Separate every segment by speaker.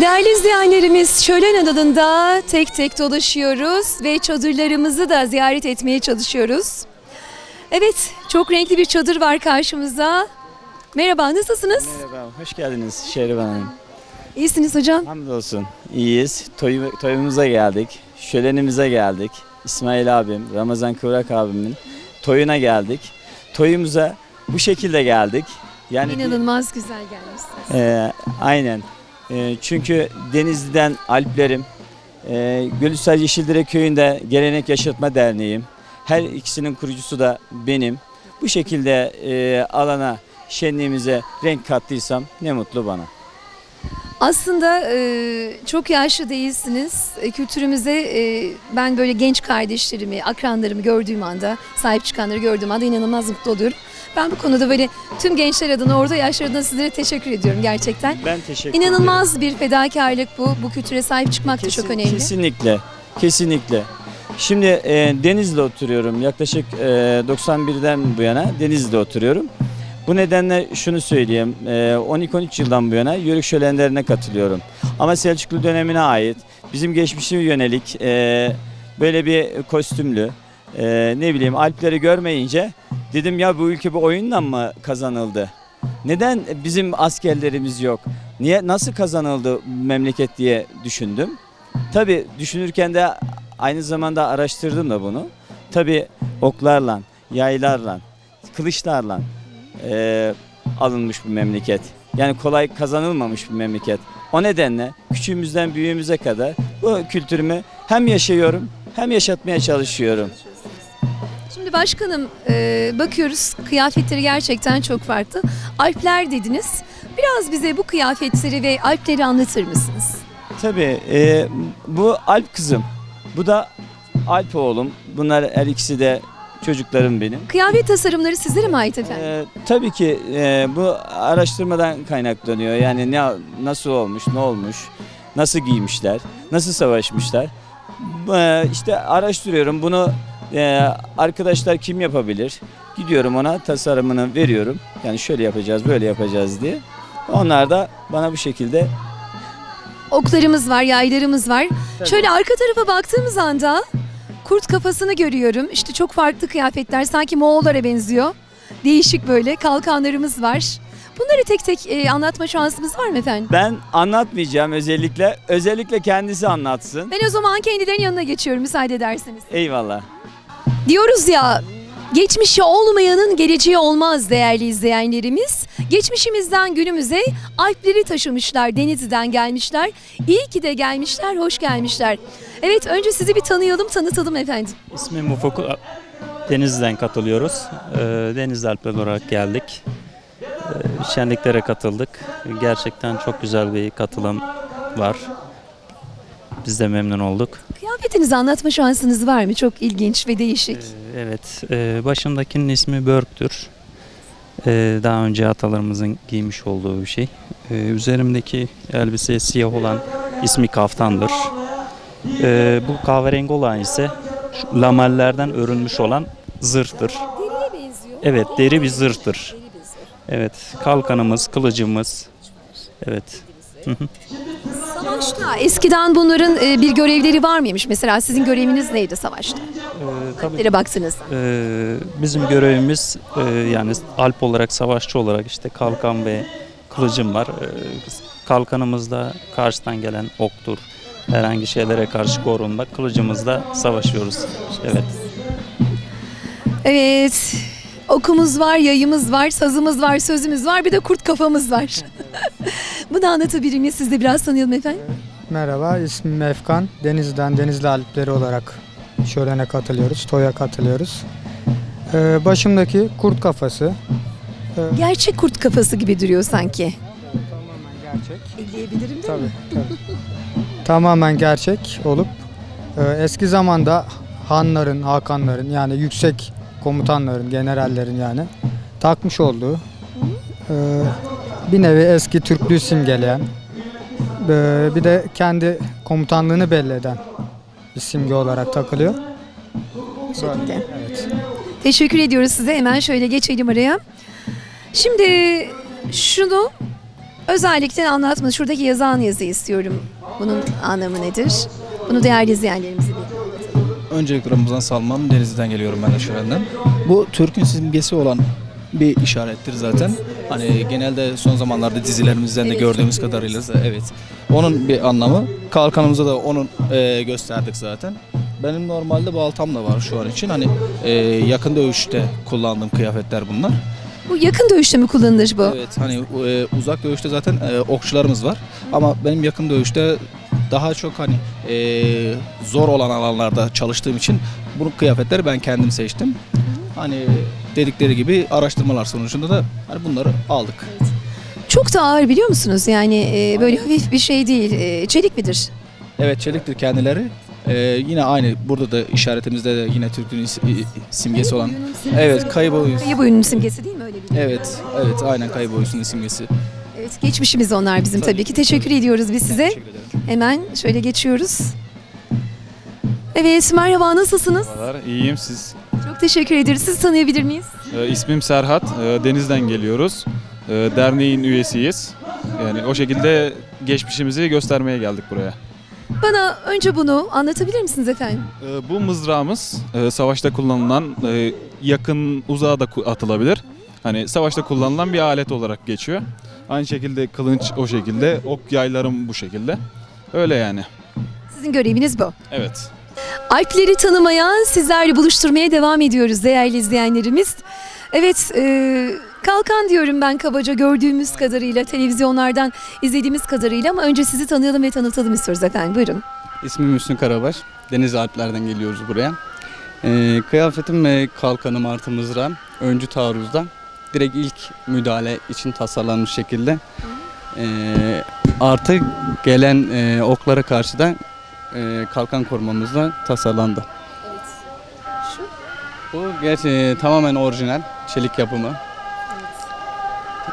Speaker 1: Değerli izleyenlerimiz Şölen Adalı'nda tek tek dolaşıyoruz ve çadırlarımızı da ziyaret etmeye çalışıyoruz. Evet, çok renkli bir çadır var karşımızda. Merhaba, nasılsınız?
Speaker 2: Merhaba, hoş geldiniz Şehriban Hanım.
Speaker 1: İyisiniz hocam.
Speaker 2: Hamdolsun, iyiyiz. Toy, toyumuza geldik, şölenimize geldik. İsmail abim, Ramazan Kıvrak abimin toyuna geldik. Toyumuza bu şekilde geldik. Yani
Speaker 1: İnanılmaz güzel gelmişsiniz.
Speaker 2: Ee, aynen. Ee, çünkü Denizli'den Alplerim, e, Gölüsel Yeşildere Köyü'nde Gelenek Yaşatma Derneği'yim. Her ikisinin kurucusu da benim. Bu şekilde e, alana, şenliğimize renk kattıysam ne mutlu bana.
Speaker 1: Aslında e, çok yaşlı değilsiniz. E, kültürümüze e, ben böyle genç kardeşlerimi, akranlarımı gördüğüm anda, sahip çıkanları gördüğüm anda inanılmaz mutlu oluyorum. Ben bu konuda böyle tüm gençler adına, orada yaşlar adına sizlere teşekkür ediyorum gerçekten.
Speaker 2: Ben teşekkür ederim.
Speaker 1: İnanılmaz bir fedakarlık bu. Bu kültüre sahip çıkmak da çok
Speaker 2: Kesin-
Speaker 1: önemli.
Speaker 2: Kesinlikle, kesinlikle. Şimdi e, Denizli'de oturuyorum. Yaklaşık e, 91'den bu yana Denizli'de oturuyorum. Bu nedenle şunu söyleyeyim. e, 12-13 yıldan bu yana yörük şölenlerine katılıyorum. Ama Selçuklu dönemine ait bizim geçmişe yönelik e, böyle bir kostümlü e, ne bileyim Alpleri görmeyince dedim ya bu ülke bu oyunla mı kazanıldı? Neden bizim askerlerimiz yok? Niye nasıl kazanıldı memleket diye düşündüm. Tabi düşünürken de aynı zamanda araştırdım da bunu. Tabi oklarla, yaylarla, kılıçlarla eee, alınmış bir memleket. Yani kolay kazanılmamış bir memleket. O nedenle küçüğümüzden büyüğümüze kadar bu kültürümü hem yaşıyorum hem yaşatmaya çalışıyorum.
Speaker 1: Şimdi başkanım e, bakıyoruz kıyafetleri gerçekten çok farklı. Alpler dediniz. Biraz bize bu kıyafetleri ve Alpleri anlatır mısınız?
Speaker 2: Tabii eee, bu Alp kızım. Bu da Alp oğlum. Bunlar her ikisi de çocuklarım benim.
Speaker 1: Kıyafet tasarımları sizlere mi ait efendim?
Speaker 2: Ee, tabii ki e, bu araştırmadan kaynaklanıyor. Yani ne nasıl olmuş, ne olmuş, nasıl giymişler, nasıl savaşmışlar. Ee, işte araştırıyorum. Bunu e, arkadaşlar kim yapabilir? Gidiyorum ona tasarımını veriyorum. Yani şöyle yapacağız, böyle yapacağız diye. Onlar da bana bu şekilde
Speaker 1: Oklarımız var, yaylarımız var. Şöyle arka tarafa baktığımız anda kurt kafasını görüyorum. İşte çok farklı kıyafetler sanki Moğollara benziyor. Değişik böyle kalkanlarımız var. Bunları tek tek e, anlatma şansımız var mı efendim?
Speaker 2: ben anlatmayacağım özellikle. Özellikle kendisi anlatsın.
Speaker 1: Ben o zaman kendilerinin yanına geçiyorum müsaade ederseniz.
Speaker 2: Eyvallah.
Speaker 1: Diyoruz ya geçmişi olmayanın geleceği olmaz değerli izleyenlerimiz. Geçmişimizden günümüze Alpleri taşımışlar, Denizli'den gelmişler. İyi ki de gelmişler, hoş gelmişler. Evet önce sizi bir tanıyalım, tanıtalım efendim.
Speaker 3: İsmim Ufuk. Denizli'den katılıyoruz. Ee, Denizli Alpler olarak geldik. Ee, Şenliklere katıldık. Gerçekten çok güzel bir katılım var. Biz de memnun olduk.
Speaker 1: Kıyafetinizi anlatma şansınız var mı? Çok ilginç ve değişik.
Speaker 3: Ee, Evet, e, başındakinin ismi Börk'tür. Ee, Daha önce atalarımızın giymiş olduğu bir şey. Ee, Üzerimdeki elbise siyah olan ismi kaftandır. Ee, Bu kahverengi olan ise lamellerden örülmüş olan zırhtır.
Speaker 1: Deriye benziyor.
Speaker 3: Evet, deri bir zırhtır. Evet, kalkanımız, kılıcımız. Evet.
Speaker 1: Savaşta eskiden bunların e, bir görevleri var mıymış? Mesela sizin göreviniz neydi savaşta?
Speaker 3: Ee, tabii
Speaker 1: Alplere baktınız.
Speaker 3: Ee, bizim görevimiz e, yani Alp olarak savaşçı olarak işte kalkan ve kılıcım var. Ee, kalkanımızda karşıdan gelen oktur. Herhangi şeylere karşı korunmak. Kılıcımızla savaşıyoruz. Evet.
Speaker 1: Evet. Okumuz var, yayımız var, sazımız var, sözümüz var, bir de kurt kafamız var. Bunu anlatabilir miyiz? Siz de biraz tanıyalım efendim.
Speaker 4: Merhaba, ismim Efkan. Denizli'den Denizli Alpleri olarak şölene katılıyoruz, toya katılıyoruz. Ee, başımdaki kurt kafası.
Speaker 1: Gerçek kurt kafası gibi duruyor sanki.
Speaker 4: Tamamen gerçek.
Speaker 1: Elleyebilirim değil
Speaker 4: Tabii, tabii. Tamamen gerçek olup e, eski zamanda hanların, hakanların yani yüksek komutanların, generallerin yani takmış olduğu e, bir nevi eski Türklüğü simgeleyen e, bir de kendi komutanlığını belli eden bir simge olarak takılıyor.
Speaker 1: Şekilde.
Speaker 4: Evet.
Speaker 1: Teşekkür ediyoruz size. Hemen şöyle geçelim araya. Şimdi şunu Özellikle anlatmanız. Şuradaki yazan yazı istiyorum. Bunun anlamı nedir? Bunu değerli izleyenlerimize bir
Speaker 5: Öncelikle Ramazan Salman Denizli'den geliyorum ben de Şören'den. Bu Türk'ün simgesi olan bir işarettir zaten. Hani genelde son zamanlarda dizilerimizden de gördüğümüz kadarıyla da evet. Onun bir anlamı. Kalkanımıza da onun e, gösterdik zaten. Benim normalde baltam da var şu an için. Hani e, yakın dövüşte kullandığım kıyafetler bunlar.
Speaker 1: Bu yakın dövüşte mi kullanılır bu?
Speaker 5: Evet hani e, uzak dövüşte zaten e, okçularımız var. Ama benim yakın dövüşte daha çok hani e, zor olan alanlarda çalıştığım için bu kıyafetleri ben kendim seçtim. Hani dedikleri gibi araştırmalar sonucunda da hani bunları aldık.
Speaker 1: Çok da ağır biliyor musunuz? Yani e, böyle hafif bir şey değil. E, çelik midir?
Speaker 5: Evet çeliktir kendileri. E, yine aynı burada da işaretimizde de yine Türk'ün simgesi olan. Evet kayı boyu.
Speaker 1: Kayı boyunun simgesi değil mi öyle bir?
Speaker 5: Evet evet aynen kayı boyusunun simgesi.
Speaker 1: Evet, geçmişimiz onlar bizim tabii,
Speaker 5: Tabii
Speaker 1: ki. Teşekkür ediyoruz biz size. Hemen şöyle geçiyoruz. Evet, merhaba nasılsınız?
Speaker 6: Merhabalar, iyiyim siz.
Speaker 1: Çok teşekkür ederiz. Sizi tanıyabilir miyiz?
Speaker 6: Ee, ismim Serhat, ee, Deniz'den geliyoruz. Ee, derneğin üyesiyiz. Yani o şekilde geçmişimizi göstermeye geldik buraya.
Speaker 1: Bana önce bunu anlatabilir misiniz efendim?
Speaker 6: Ee, bu mızrağımız e, savaşta kullanılan, e, yakın uzağa da atılabilir. Hani savaşta kullanılan bir alet olarak geçiyor. Aynı şekilde kılınç o şekilde, ok yaylarım bu şekilde. Öyle yani.
Speaker 1: Sizin göreviniz bu.
Speaker 6: Evet.
Speaker 1: Alpleri tanımaya, sizlerle buluşturmaya devam ediyoruz değerli izleyenlerimiz. Evet, e, kalkan diyorum ben kabaca gördüğümüz kadarıyla, televizyonlardan izlediğimiz kadarıyla ama önce sizi tanıyalım ve tanıtalım istiyoruz efendim. Buyurun.
Speaker 7: İsmim Hüsnü Karabaş. Deniz Alpler'den geliyoruz buraya. Ee, kıyafetim ve kalkanım artı mızrağım öncü taarruzda. Direkt ilk müdahale için tasarlanmış şekilde. Ee, artı gelen e, oklara karşı da e, kalkan korumamızla tasarlandı. Bu gerçi tamamen orijinal çelik yapımı.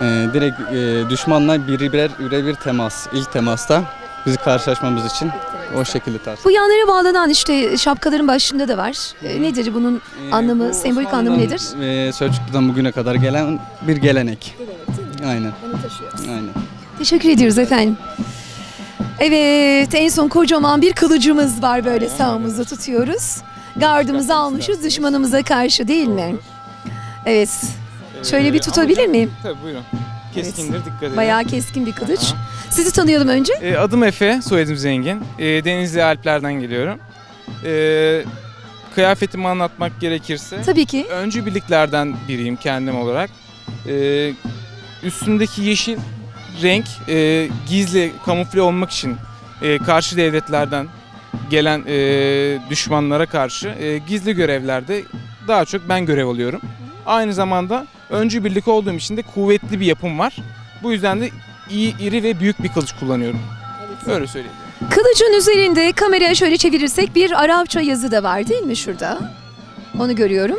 Speaker 7: Ee, direkt e, düşmanla biri birer birebir temas, ilk temasta bizi karşılaşmamız için o şekilde tasarlandı.
Speaker 1: Bu yanlara bağlanan işte şapkaların başında da var. E, nedir bunun
Speaker 7: Ee,
Speaker 1: anlamı,
Speaker 7: bu
Speaker 1: sembolik anlamı nedir?
Speaker 7: Osmanlı'dan ve Selçuklu'dan bugüne kadar gelen bir gelenek. Aynen. Aynen.
Speaker 1: Teşekkür ediyoruz efendim. Evet en son kocaman bir kılıcımız var böyle sağımızda tutuyoruz. Gardımızı almışız düşmanımıza karşı değil mi? Evet. Şöyle bir tutabilir miyim?
Speaker 8: Tabii buyurun. Keskindir dikkat edin.
Speaker 1: Bayağı keskin bir kılıç. Sizi tanıyalım önce.
Speaker 8: Ee, adım Efe, soyadım Zengin. Ee, Denizli Alpler'den geliyorum. Ee, kıyafetimi anlatmak gerekirse
Speaker 1: Tabii ki.
Speaker 8: öncü birliklerden biriyim kendim olarak. Ee, üstündeki yeşil renk e, gizli, kamufle olmak için e, karşı devletlerden gelen e, düşmanlara karşı e, gizli görevlerde daha çok ben görev alıyorum. Aynı zamanda öncü birlik olduğum için de kuvvetli bir yapım var. Bu yüzden de iyi, iri ve büyük bir kılıç kullanıyorum. Öyle söyleyeyim.
Speaker 1: Kılıcın üzerinde kameraya şöyle çevirirsek bir Arapça yazı da var değil mi şurada? Onu görüyorum.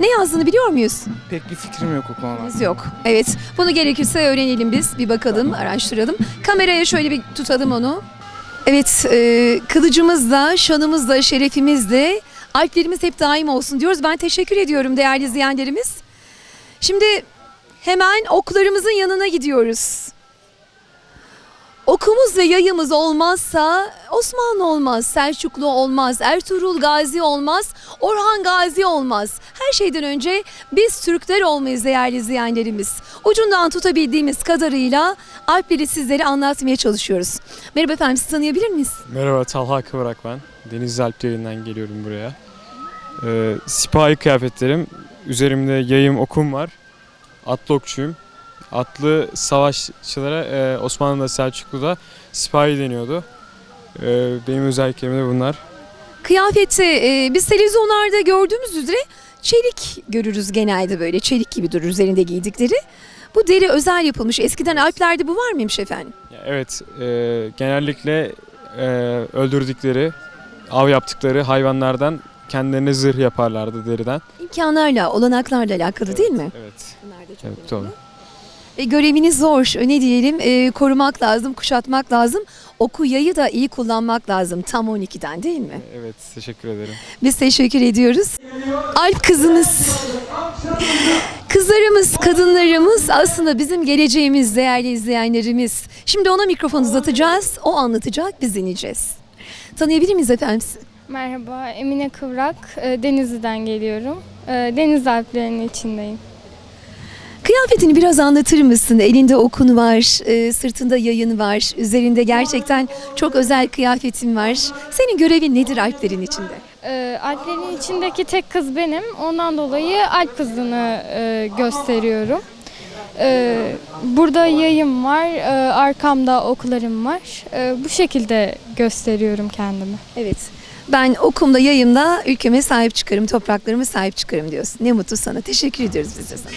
Speaker 1: Ne yazdığını biliyor muyuz?
Speaker 8: Pek bir fikrim yok o konuda.
Speaker 1: Biz yok. Evet. Bunu gerekirse öğrenelim biz. Bir bakalım, araştıralım. Kameraya şöyle bir tutalım onu. Evet, e, kılıcımızla, şanımızla, şerefimizle alplerimiz hep daim olsun diyoruz. Ben teşekkür ediyorum değerli izleyenlerimiz. Şimdi hemen oklarımızın yanına gidiyoruz. Okumuz ve yayımız olmazsa Osmanlı olmaz, Selçuklu olmaz, Ertuğrul Gazi olmaz, Orhan Gazi olmaz. Her şeyden önce biz Türkler olmayız değerli izleyenlerimiz. Ucundan tutabildiğimiz kadarıyla Alpleri sizlere anlatmaya çalışıyoruz. Merhaba efendim sizi tanıyabilir miyiz?
Speaker 9: Merhaba Talha Kıvrak ben. Deniz Alplerinden geliyorum buraya. Ee, sipahi kıyafetlerim. Üzerimde yayım okum var. Atlı okçuyum. Atlı savaşçılara e, Osmanlı'da Selçuklu'da sipahi deniyordu. Ee, benim özelliklerim de bunlar.
Speaker 1: Kıyafette e, biz televizyonlarda gördüğümüz üzere çelik görürüz genelde böyle çelik gibi durur üzerinde giydikleri. Bu deri özel yapılmış. Eskiden Alplerde bu var mıymış efendim?
Speaker 9: Ya Evet, e, genellikle e, öldürdükleri, av yaptıkları hayvanlardan kendilerine zırh yaparlardı deriden.
Speaker 1: İmkanlarla, olanaklarla alakalı değil mi?
Speaker 9: Evet,
Speaker 1: Bunlar da çok
Speaker 9: evet
Speaker 1: önemli.
Speaker 9: doğru.
Speaker 1: E, göreviniz zor. E, Ne diyelim? E, korumak lazım, kuşatmak lazım. Oku yayı da iyi kullanmak lazım. Tam 12'den değil mi?
Speaker 9: Evet teşekkür ederim.
Speaker 1: Biz teşekkür ediyoruz. Alp kızımız. Kızlarımız, kadınlarımız aslında bizim geleceğimiz, değerli izleyenlerimiz. Şimdi ona mikrofon uzatacağız. O anlatacak, biz dinleyeceğiz. Tanıyabilir miyiz efendim?
Speaker 10: Merhaba, Emine Kıvrak. Ee, Denizli'den geliyorum. Ee, Deniz Alplerinin içindeyim.
Speaker 1: Kıyafetini biraz anlatır mısın? Elinde okun var, e, sırtında yayın var, üzerinde gerçekten çok özel kıyafetin var. Senin görevin nedir Alplerin içinde?
Speaker 10: Ee, Alplerin içindeki tek kız benim. Ondan dolayı Alp kızını e, gösteriyorum. Ee, burada yayım var, e, arkamda oklarım var. Ee, bu şekilde gösteriyorum kendimi.
Speaker 1: Evet. Ben okumda, yayımda ülkeme sahip çıkarım, topraklarıma sahip çıkarım diyorsun. Ne mutlu sana. Teşekkür ediyoruz biz de sana.